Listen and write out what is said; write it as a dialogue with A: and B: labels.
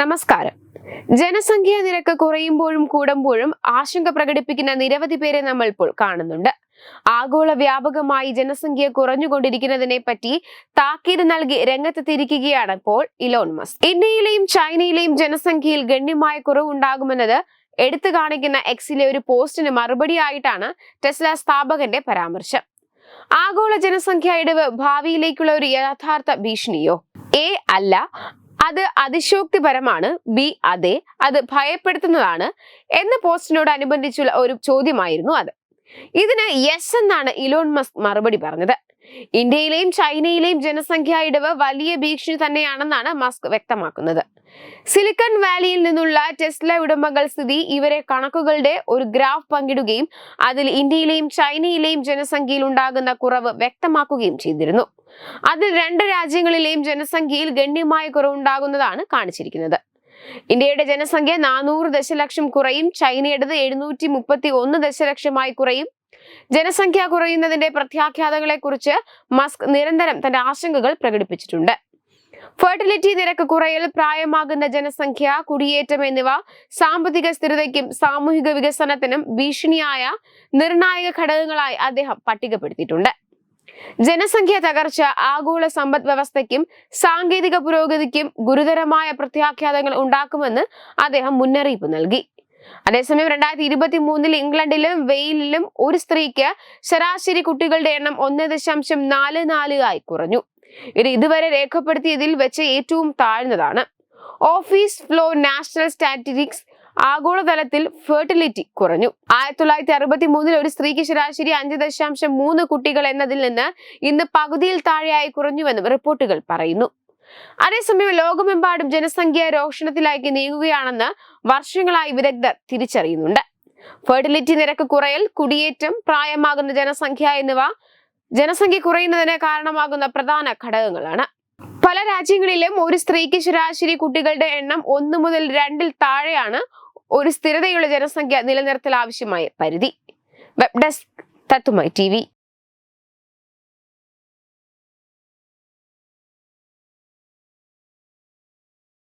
A: നമസ്കാരം ജനസംഖ്യ നിരക്ക് കുറയുമ്പോഴും കൂടുമ്പോഴും ആശങ്ക പ്രകടിപ്പിക്കുന്ന നിരവധി പേരെ നമ്മൾ ഇപ്പോൾ കാണുന്നുണ്ട് ആഗോള വ്യാപകമായി ജനസംഖ്യ കുറഞ്ഞുകൊണ്ടിരിക്കുന്നതിനെ പറ്റി താക്കീത് നൽകി രംഗത്തെത്തിയിരിക്കുകയാണ് ഇപ്പോൾ ഇലോൺ മസ് ഇന്ത്യയിലെയും ചൈനയിലെയും ജനസംഖ്യയിൽ ഗണ്യമായ കുറവുണ്ടാകുമെന്നത് എടുത്തു കാണിക്കുന്ന എക്സിലെ ഒരു പോസ്റ്റിന് മറുപടിയായിട്ടാണ് ടെസ്ല സ്ഥാപകന്റെ പരാമർശം ആഗോള ജനസംഖ്യ ഇടിവ് ഭാവിയിലേക്കുള്ള ഒരു യഥാർത്ഥ ഭീഷണിയോ എ അല്ല അത് അതിശോക്തിപരമാണ് ബി അതെ അത് ഭയപ്പെടുത്തുന്നതാണ് എന്ന പോസ്റ്റിനോട് അനുബന്ധിച്ചുള്ള ഒരു ചോദ്യമായിരുന്നു അത് ഇതിന് യെസ് എന്നാണ് ഇലോൺ മസ്ക് മറുപടി പറഞ്ഞത് ഇന്ത്യയിലെയും ചൈനയിലെയും ജനസംഖ്യാ ഇടവ് വലിയ ഭീഷണി തന്നെയാണെന്നാണ് മസ്ക് വ്യക്തമാക്കുന്നത് സിലിക്കൺ വാലിയിൽ നിന്നുള്ള ടെസ്ല ഉടമകൾ സ്ഥിതി ഇവരെ കണക്കുകളുടെ ഒരു ഗ്രാഫ് പങ്കിടുകയും അതിൽ ഇന്ത്യയിലെയും ചൈനയിലെയും ജനസംഖ്യയിൽ ഉണ്ടാകുന്ന കുറവ് വ്യക്തമാക്കുകയും ചെയ്തിരുന്നു അതിൽ രണ്ട് രാജ്യങ്ങളിലെയും ജനസംഖ്യയിൽ ഗണ്യമായ കുറവുണ്ടാകുന്നതാണ് കാണിച്ചിരിക്കുന്നത് ഇന്ത്യയുടെ ജനസംഖ്യ നാനൂറ് ദശലക്ഷം കുറയും ചൈനയുടേത് എഴുന്നൂറ്റി മുപ്പത്തി ഒന്ന് ദശലക്ഷമായി കുറയും ജനസംഖ്യ കുറയുന്നതിന്റെ കുറിച്ച് മസ്ക് നിരന്തരം തന്റെ ആശങ്കകൾ പ്രകടിപ്പിച്ചിട്ടുണ്ട് ഫെർട്ടിലിറ്റി നിരക്ക് കുറയൽ പ്രായമാകുന്ന ജനസംഖ്യ കുടിയേറ്റം എന്നിവ സാമ്പത്തിക സ്ഥിരതയ്ക്കും സാമൂഹിക വികസനത്തിനും ഭീഷണിയായ നിർണായക ഘടകങ്ങളായി അദ്ദേഹം പട്ടികപ്പെടുത്തിയിട്ടുണ്ട് ജനസംഖ്യ തകർച്ച ആഗോള സമ്പദ് വ്യവസ്ഥയ്ക്കും സാങ്കേതിക പുരോഗതിക്കും ഗുരുതരമായ പ്രത്യാഘാതങ്ങൾ ഉണ്ടാക്കുമെന്ന് അദ്ദേഹം മുന്നറിയിപ്പ് നൽകി അതേസമയം രണ്ടായിരത്തി ഇരുപത്തി മൂന്നിൽ ഇംഗ്ലണ്ടിലും വെയിലിലും ഒരു സ്ത്രീക്ക് ശരാശരി കുട്ടികളുടെ എണ്ണം ഒന്ന് ദശാംശം നാല് നാല് ആയി കുറഞ്ഞു ഇത് ഇതുവരെ രേഖപ്പെടുത്തിയതിൽ വെച്ച് ഏറ്റവും താഴ്ന്നതാണ് ഓഫീസ് ഫ്ലോ നാഷണൽ സ്റ്റാറ്റിസ്റ്റിക്സ് ആഗോളതലത്തിൽ ഫെർട്ടിലിറ്റി കുറഞ്ഞു ആയിരത്തി തൊള്ളായിരത്തി അറുപത്തി മൂന്നിൽ ഒരു സ്ത്രീക്ക് ശരാശരി അഞ്ച് ദശാംശം മൂന്ന് കുട്ടികൾ എന്നതിൽ നിന്ന് ഇന്ന് പകുതിയിൽ താഴെയായി കുറഞ്ഞുവെന്നും റിപ്പോർട്ടുകൾ പറയുന്നു അതേസമയം ലോകമെമ്പാടും ജനസംഖ്യ രോഷണത്തിലേക്ക് നീങ്ങുകയാണെന്ന് വർഷങ്ങളായി വിദഗ്ധർ തിരിച്ചറിയുന്നുണ്ട് ഫെർട്ടിലിറ്റി നിരക്ക് കുറയൽ കുടിയേറ്റം പ്രായമാകുന്ന ജനസംഖ്യ എന്നിവ ജനസംഖ്യ കുറയുന്നതിന് കാരണമാകുന്ന പ്രധാന ഘടകങ്ങളാണ് പല രാജ്യങ്ങളിലും ഒരു സ്ത്രീക്ക് ശരാശരി കുട്ടികളുടെ എണ്ണം ഒന്ന് മുതൽ രണ്ടിൽ താഴെയാണ് ഒരു സ്ഥിരതയുള്ള ജനസംഖ്യ നിലനിർത്തൽ ആവശ്യമായ പരിധി വെബ് ഡെസ്ക് തത്തുമായി ടി